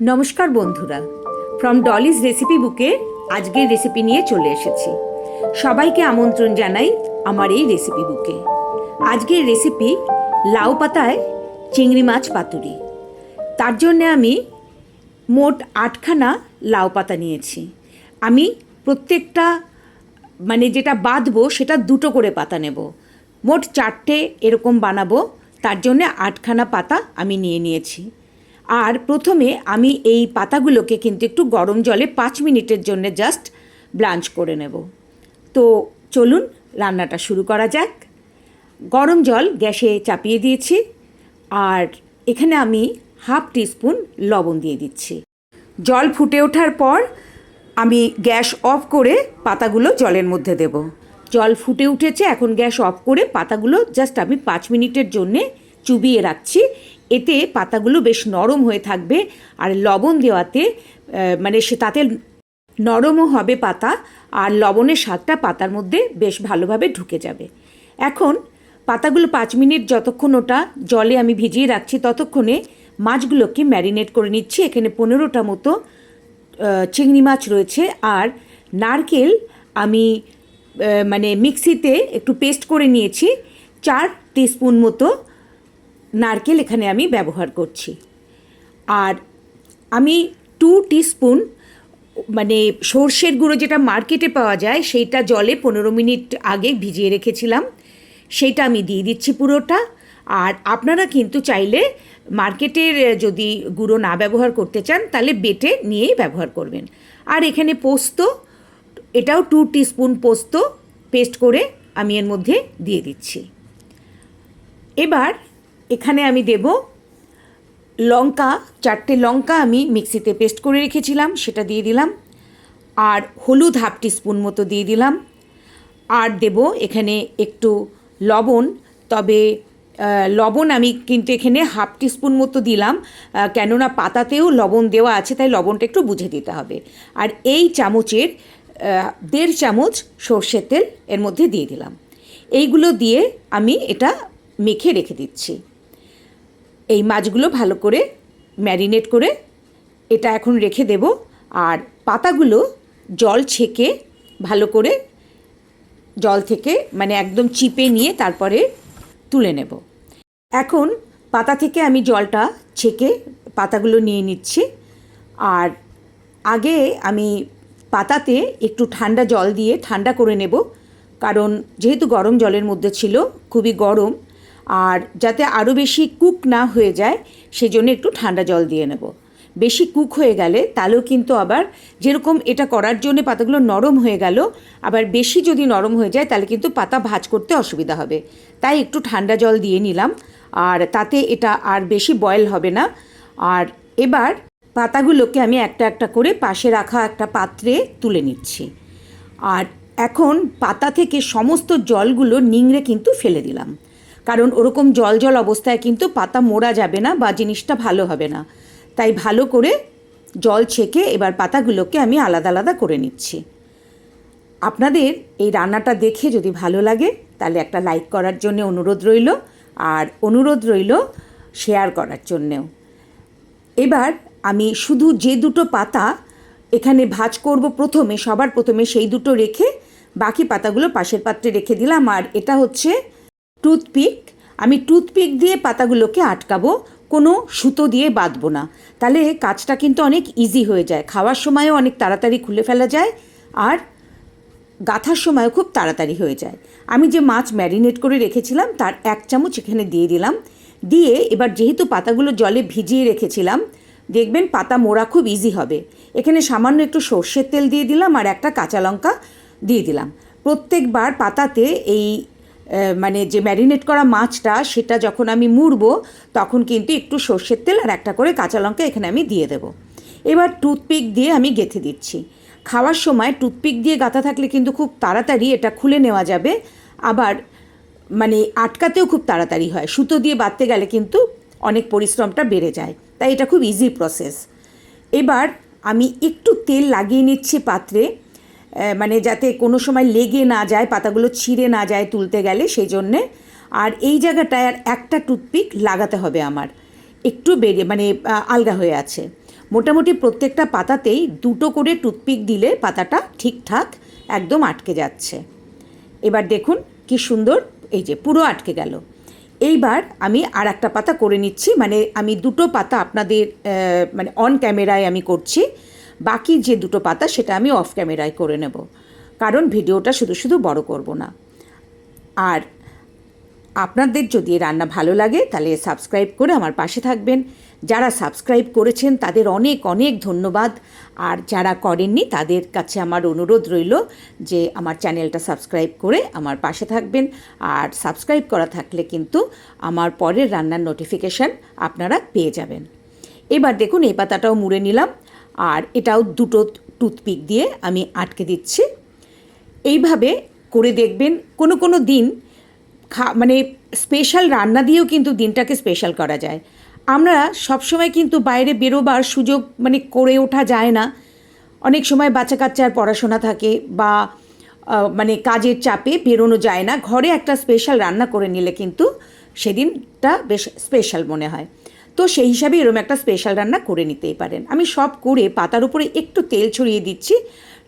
নমস্কার বন্ধুরা। From Dolly's recipe বুকে আজকের রেসিপি নিয়ে চলে এসেছি। সবাইকে আমন্ত্রণ জানাই আমার এই রেসিপি বুকে আজকের রেসিপি লাউ পাতায় চিংড়ি মাছ পাতুরি। তার জন্য আমি মোট আটখানা লাউ পাতা নিয়েছি। আমি প্রত্যেকটা মানে যেটা বাঁধবো সেটা দুটো করে পাতা নেব। মোট চারটে এরকম বানাবো, তার জন্য আটখানা পাতা আমি নিয়ে নিয়েছি। আর প্রথমে আমি এই পাতাগুলোকে কিন্তু একটু গরম জলে পাঁচ মিনিটের জন্য জাস্ট ব্লাঞ্চ করে নেব। তো চলুন রান্নাটা শুরু করা যাক। গরম জল গ্যাসে চাপিয়ে দিয়েছি আর এখানে আমি হাফ টিস্পুন লবণ দিয়ে দিচ্ছি। জল ফুটে ওঠার পর আমি গ্যাস অফ করে পাতাগুলো জলের মধ্যে দেব। জল ফুটে উঠেছে, এখন গ্যাস অফ করে পাতাগুলো জাস্ট আমি পাঁচ মিনিটের জন্যে চুবিয়ে রাখছি। এতে পাতাগুলো বেশ নরম হয়ে থাকবে আর লবণ দেওয়াতে মানে সে তাতে নরমও হবে পাতা আর লবণের স্বাদটা পাতার মধ্যে বেশ ভালোভাবে ঢুকে যাবে। এখন পাতাগুলো পাঁচ মিনিট যতক্ষণ ওটা জলে আমি ভিজিয়ে রাখছি ততক্ষণে মাছগুলোকে ম্যারিনেট করে নিচ্ছি। এখানে পনেরোটা মতো চিংড়ি মাছ রয়েছে আর নারকেল আমি মানে মিক্সিতে একটু পেস্ট করে নিয়েছি। চার টিস্পুন মতো নারকেল এখানে আমি ব্যবহার করছি। আর আমি টু টিস্পুন মানে সর্ষের গুঁড়ো যেটা মার্কেটে পাওয়া যায়, সেইটা জলে পনেরো মিনিট আগে ভিজিয়ে রেখেছিলাম। সেইটা আমি দিয়ে দিচ্ছি পুরোটা। আর আপনারা কিন্তু চাইলে মার্কেটের যদি গুঁড়ো না ব্যবহার করতে চান, তাহলে বেটে নিয়েই ব্যবহার করবেন। আর এখানে পোস্ত, এটাও টু টিস্পুন পোস্ত পেস্ট করে আমি এর মধ্যে দিয়ে দিচ্ছি। এবার এখানে আমি দেব লঙ্কা, চারটে লঙ্কা আমি মিক্সিতে পেস্ট করে রেখেছিলাম, সেটা দিয়ে দিলাম। আর হলুদ হাফ টিস্পুন মতো দিয়ে দিলাম। আর দেব এখানে একটু লবণ, তবে লবণ আমি কিন্তু এখানে হাফ টিস্পুন মতো দিলাম কেননা পাতাতেও লবণ দেওয়া আছে, তাই লবণটা একটু বুঝে দিতে হবে। আর এই চামচের দেড় চামচ সর্ষের তেল এর মধ্যে দিয়ে দিলাম। এইগুলো দিয়ে আমি এটা মেখে রেখে দিচ্ছি। এই মাছগুলো ভালো করে ম্যারিনেট করে এটা এখন রেখে দেব। আর পাতাগুলো জল ছেঁকে ভালো করে জল থেকে মানে একদম চিপে নিয়ে তারপরে তুলে নেব। এখন পাতা থেকে আমি জলটা ছেঁকে পাতাগুলো নিয়ে নিচ্ছি। আর আগে আমি পাতাতে একটু ঠান্ডা জল দিয়ে ঠান্ডা করে নেব। কারণ যেহেতু গরম জলের মধ্যে ছিল, খুবই গরম আর যাতে আরও বেশি কুক না হয়ে যায়, সেজন্য একটু ঠান্ডা জল দিয়ে নেব। বেশি কুক হয়ে গেলে তাহলেও কিন্তু আবার যেরকম এটা করার জন্য পাতাগুলো নরম হয়ে গেল, আবার বেশি যদি নরম হয়ে যায় তাহলে কিন্তু পাতা ভাজ করতে অসুবিধা হবে। তাই একটু ঠান্ডা জল দিয়ে নিলাম, আর তাতে এটা আর বেশি বয়েল হবে না। আর এবার পাতাগুলোকে আমি একটা একটা করে পাশে রাখা একটা পাত্রে তুলে নিচ্ছি। আর এখন পাতা থেকে সমস্ত জলগুলো নিংড়ে কিন্তু ফেলে দিলাম। কারণ ওরকম জল জল অবস্থায় কিন্তু পাতা মোড়া যাবে না বা জিনিসটা ভালো হবে না। তাই ভালো করে জল ছেঁকে এবার পাতাগুলোকে আমি আলাদা আলাদা করে নিচ্ছি। আপনাদের এই রান্নাটা দেখে যদি ভালো লাগে, তাহলে একটা লাইক করার জন্য অনুরোধ রইল আর অনুরোধ রইল শেয়ার করার জন্যেও। এবার আমি শুধু যে দুটো পাতা এখানে ভাজ করব প্রথমে, সবার প্রথমে সেই দুটো রেখে বাকি পাতাগুলো পাশের পাত্রে রেখে দিলাম আর এটা হচ্ছে টুথপিক, আমি টুথপিক দিয়ে পাতাগুলোকে আটকাবো, কোনো সুতো দিয়ে বাঁধবো না। তাহলে কাজটা কিন্তু অনেক ইজি হয়ে যায়। খাওয়ার সময়ও অনেক তাড়াতাড়ি খুলে ফেলা যায় আর গাঁথার সময়ও খুব তাড়াতাড়ি হয়ে যায়। আমি যে মাছ ম্যারিনেট করে রেখেছিলাম, তার এক চামচ এখানে দিয়ে দিলাম। দিয়ে এবার যেহেতু পাতাগুলো জলে ভিজিয়ে রেখেছিলাম, দেখবেন পাতা মোড়া খুব ইজি হবে। এখানে সামান্য একটু সর্ষের তেল দিয়ে দিলাম আর একটা কাঁচা লঙ্কা দিয়ে দিলাম। প্রত্যেকবার পাতাতে এই মানে যে ম্যারিনেট করা মাছটা, সেটা যখন আমি মুড়বো, তখন কিন্তু একটু সর্ষের তেল আর একটা করে কাঁচা লঙ্কা এখানে আমি দিয়ে দেবো। এবার টুথপিক দিয়ে আমি গেঁথে দিচ্ছি। খাওয়ার সময় টুথপিক দিয়ে গাঁথা থাকলে কিন্তু খুব তাড়াতাড়ি এটা খুলে নেওয়া যাবে। আবার মানে আটকাতেও খুব তাড়াতাড়ি হয়। সুতো দিয়ে বাঁধতে গেলে কিন্তু অনেক পরিশ্রমটা বেড়ে যায়। তাই এটা খুব ইজি প্রসেস এবার আমি একটু তেল লাগিয়ে নিচ্ছি পাত্রে। মানে যাতে কোনো সময় লেগে না যায়, পাতাগুলো ছিঁড়ে না যায় তুলতে গেলে সেই জন্যে আর এই জায়গাটায় আর একটা টুথপিক লাগাতে হবে আমার। একটু বেরিয়ে মানে আলগা হয়ে আছে। মোটামুটি প্রত্যেকটা পাতাতেই দুটো করে টুথপিক দিলে পাতাটা ঠিকঠাক একদম আটকে যাচ্ছে। এবার দেখুন কি সুন্দর, এই যে পুরো আটকে গেল। এইবার আমি আর একটা পাতা করে নিচ্ছি মানে আমি দুটো পাতা আপনাদের মানে অন ক্যামেরায় আমি করছি। বাকি যে দুটো পাতা সেটা আমি অফ ক্যামেরায় করে নেব। কারণ ভিডিওটা শুধু শুধু বড় করব না। আর আপনাদের যদি রান্না ভালো লাগে, তাহলে সাবস্ক্রাইব করে আমার পাশে থাকবেন। যারা সাবস্ক্রাইব করেছেন, তাদের অনেক অনেক ধন্যবাদ। আর যারা করেননি, তাদের কাছে আমার অনুরোধ রইল যে আমার চ্যানেলটা সাবস্ক্রাইব করে আমার পাশে থাকবেন। আর সাবস্ক্রাইব করা থাকলে কিন্তু আমার পরের রান্নার নোটিফিকেশান আপনারা পেয়ে যাবেন। এবার দেখুন, এই পাতাটাও মুড়ে নিলাম। আর এটাও দুটো টুথপিক দিয়ে আমি আটকে দিচ্ছি। এইভাবে করে দেখবেন কোনো কোনো দিন খা মানে স্পেশাল রান্না দিয়েও কিন্তু দিনটাকে স্পেশাল করা যায়। আমরা সবসময় কিন্তু বাইরে বেরোবার সুযোগ মানে করে ওঠা যায় না। অনেক সময় বাচ্চা কাচ্চার পড়াশোনা থাকে বা মানে কাজের চাপে বেরোনো যায় না। ঘরে একটা স্পেশাল রান্না করে নিলে কিন্তু সেদিনটা বেশ স্পেশাল মনে হয়। তো সেই হিসাবে এরকম একটা স্পেশাল রান্না করে নিতেই পারেন। আমি সব করে পাতার উপরে একটু তেল ছড়িয়ে দিচ্ছি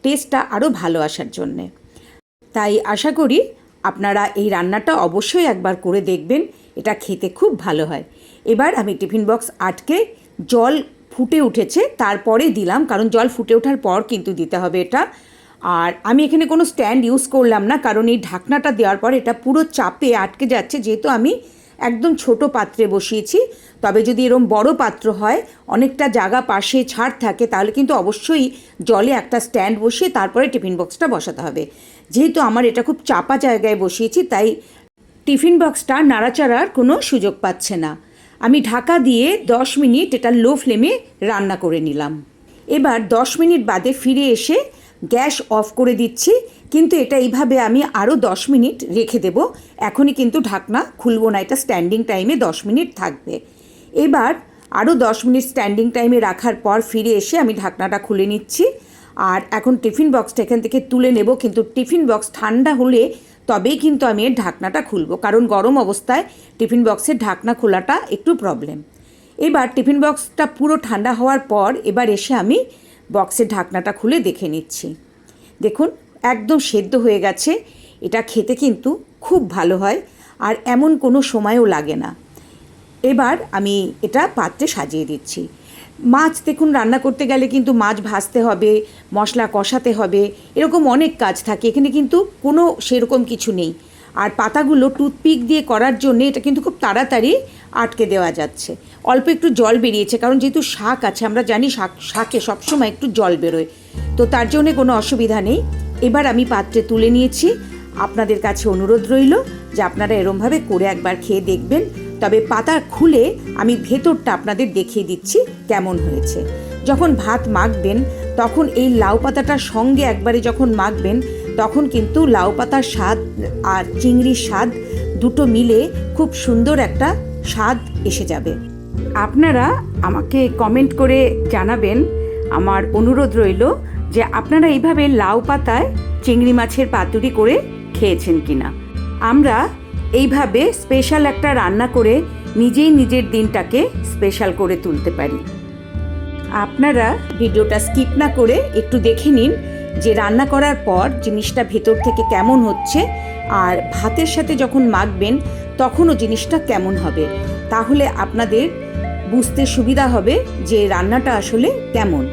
টেস্টটা আরও ভালো আসার জন্যে। তাই আশা করি আপনারা এই রান্নাটা অবশ্যই একবার করে দেখবেন, এটা খেতে খুব ভালো হয়। এবার আমি টিফিন বক্স আটকে জল ফুটে উঠেছে, তারপরে দিলাম, কারণ জল ফুটে ওঠার পর কিন্তু দিতে হবে এটা। আর আমি এখানে কোনো স্ট্যান্ড ইউজ করলাম না, কারণ এই ঢাকনাটা দেওয়ার পর এটা পুরো চাপে আটকে যাচ্ছে, যেহেতু আমি একদম ছোট পাত্রে বসিয়েছি। তবে যদি এরম বড় পাত্র হয়, অনেকটা জায়গা পাশে ছাড় থাকে, তাহলে কিন্তু অবশ্যই জলে একটা স্ট্যান্ড বসিয়ে তারপরে টিফিন বক্সটা বসাতে হবে। যেহেতু আমার এটা খুব চাপা জায়গায় বসিয়েছি, তাই টিফিন বক্সটা নাড়াচাড়ার কোনো সুযোগ পাচ্ছে না। আমি ঢাকা দিয়ে দশ মিনিট এটা লো ফ্লেমে রান্না করে নিলাম। এবার দশ মিনিট বাদে ফিরে এসে গ্যাস অফ করে দিচ্ছি, কিন্তু এটা এইভাবে আমি আরও দশ মিনিট রেখে দেব। এখনই কিন্তু ঢাকনা খুলব না, এটা স্ট্যান্ডিং টাইমে দশ মিনিট থাকবে। এবার আরও দশ মিনিট স্ট্যান্ডিং টাইমে রাখার পর ফিরে এসে আমি ঢাকনাটা খুলে নিচ্ছি। আর এখন টিফিন বক্সটা এখান থেকে তুলে নেব, কিন্তু টিফিন বক্স ঠান্ডা হলে তবেই কিন্তু আমি এর ঢাকনাটা খুলবো, কারণ গরম অবস্থায় টিফিন বক্সের ঢাকনা খোলাটা একটু প্রবলেম এবার টিফিন বক্সটা পুরো ঠান্ডা হওয়ার পর এবার এসে আমি বক্সের ঢাকনাটা খুলে দেখে নিচ্ছি। দেখুন, একদম সেদ্ধ হয়ে গেছে। এটা খেতে কিন্তু খুব ভালো হয় আর এমন কোনো সময়ও লাগে না। এবার আমি এটা পাত্রে সাজিয়ে দিচ্ছি। মাছ দেখুন, রান্না করতে গেলে কিন্তু মাছ ভাজতে হবে, মশলা কষাতে হবে, এরকম অনেক কাজ থাকে। এখানে কিন্তু কোনো সেরকম কিছু নেই। আর পাতাগুলো টুথপিক দিয়ে করার জন্য এটা কিন্তু খুব তাড়াতাড়ি আটকে দেওয়া যাচ্ছে। অল্প একটু জল বেরিয়েছে, কারণ যেহেতু শাক আছে, আমরা জানি শাক, শাকে সবসময় একটু জল বেরোয়। তো তার জন্যে কোনো অসুবিধা নেই। এবার আমি পাত্রে তুলে নিয়েছি। আপনাদের কাছে অনুরোধ রইল যে আপনারা এরমভাবে করে একবার খেয়ে দেখবেন। তবে পাতা খুলে আমি ভেতরটা আপনাদের দেখিয়ে দিচ্ছি কেমন হয়েছে। যখন ভাত মাখবেন, তখন এই লাউ পাতাটার সঙ্গে একবারে যখন মাখবেন, তখন কিন্তু লাউ পাতার স্বাদ আর চিংড়ির স্বাদ দুটো মিলে খুব সুন্দর একটা স্বাদ এসে যাবে। আপনারা আমাকে কমেন্ট করে জানাবেন। আমার অনুরোধ রইল যে আপনারা এইভাবে লাউ পাতায় চিংড়ি মাছের পাতুরি করে খেয়েছেন কিনা। আমরা এইভাবে স্পেশাল একটা রান্না করে নিজেই নিজের দিনটাকে স্পেশাল করে তুলতে পারি। আপনারা ভিডিওটা স্কিপ না করে একটু দেখে নিন যে রান্না করার পর জিনিসটা ভেতর থেকে কেমন হচ্ছে। আর ভাতের সাথে যখন মাখবেন তখনও জিনিসটা কেমন হবে? তাহলে আপনাদের বুঝতে সুবিধা হবে যে রান্নাটা আসলে কেমন।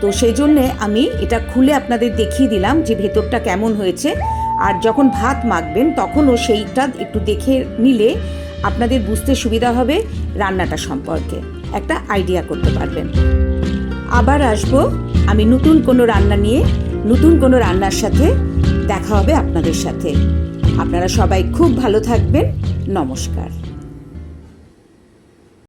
তো সেই জন্যে আমি এটা খুলে আপনাদের দেখিয়ে দিলাম যে ভেতরটা কেমন হয়েছে। আর যখন ভাত মাখবেন তখনও সেইটা একটু দেখে নিলে আপনাদের বুঝতে সুবিধা হবে রান্নাটা সম্পর্কে। একটা আইডিয়া করতে পারবেন। আবার আসব, আমি নতুন কোনো রান্না নিয়ে নতুন কোনো রান্নার সাথে দেখা হবে আপনাদের সাথে। আপনারা সবাই খুব ভালো থাকবেন। নমস্কার